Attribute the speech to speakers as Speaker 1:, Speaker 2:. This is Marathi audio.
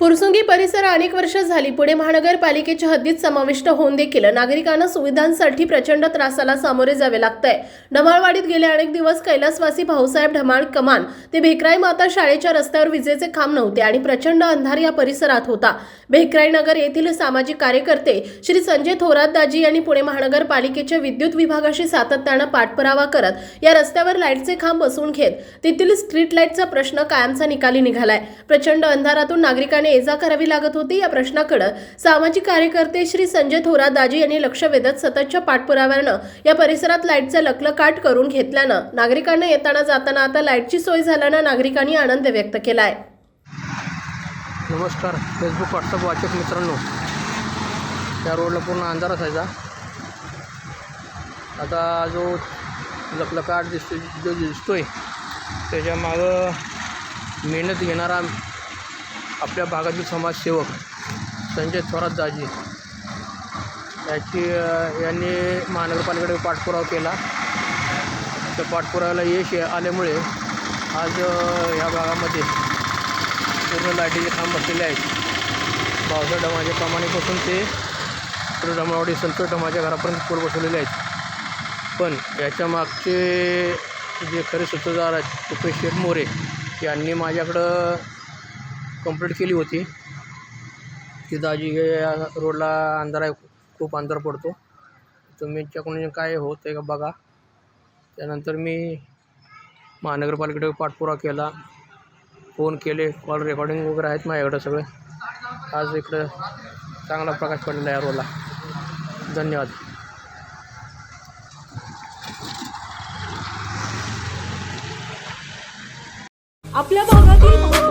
Speaker 1: फुरसुंगी परिसर अनेक वर्ष झाली पुणे महानगरपालिकेच्या हद्दीत समाविष्ट होऊन देखील नागरिकांना सुविधांसाठी प्रचंड त्रासाला सामोरे जावे लागतंय. ढमाळवाडीत गेले अनेक दिवस कैलासवासी भाऊसाहेब ढमाळ कमान ते भेकराई माता शाळेच्या रस्त्यावर विजेचे खांब नव्हते आणि प्रचंड अंधार या परिसरात होता. भेकराई नगर येथील सामाजिक कार्यकर्ते श्री संजय थोरात दाजी यांनी पुणे महानगरपालिकेच्या विद्युत विभागाशी सातत्यानं पाठपुरावा करत या रस्त्यावर लाईटचे खांब बसवून घेत तेथील स्ट्रीट लाईटचा प्रश्न कायमचा निकाली निघालाय. प्रचंड अंधारातून नागरिकांनी ये जा करावी लागत होती. या प्रश्नाकडे सामाजिक कार्यकर्ते श्री संजय थोरात दाजी यांनी लक्ष वेधत सततच्या पाठपुराव्यानं या परिसरात लाईटचा लकलकाट करून घेतल्यानं नागरिकांना येताना जाताना आता लाईटची सोय झाल्यानं नागरिकांनी आनंद व्यक्त केलाय.
Speaker 2: नमस्कार. फेसबुक व्हॉट्सअप वाचक मित्रांनो त्या रोडला पूर्ण अंधार असायचा आता जो लकलकाट दिसतो जो दिसतोय त्याच्या मागं मेहनत घेणारा आपल्या भागातील समाजसेवक संजय थोरात दाजी याची यांनी महानगरपालिकेकडे पाठपुरावा केला. त्या पाठपुराव्याला यश आल्यामुळे आज ह्या भागामध्ये पूर्ण लाईटीचे खांब बसलेले आहेत. पावसा डमाच्या प्रमाणेपासून ते डमावाडी संतोष डमाच्या घरापर्यंत पूर बसवलेले आहेत. पण याच्या मागचे जे खरे सूत्रधार आहेत रुपेश मोरे यांनी माझ्याकडं कंप्लीट केली होती. तिथं दाजी या रोडला अंधार आहे खूप अंधार पडतो. तुमच्याकडून काय होत आहे का बघा. त्यानंतर मी महानगरपालिकेकडे पाठपुरा केला. फोन केले कॉल रेकॉर्डिंग वगैरे आहेत माझ्याकडं सगळे. आज इकडं चांगला प्रकाश पडलेला आहे या रोडला धन्यवाद.
Speaker 1: आपल्या भागातील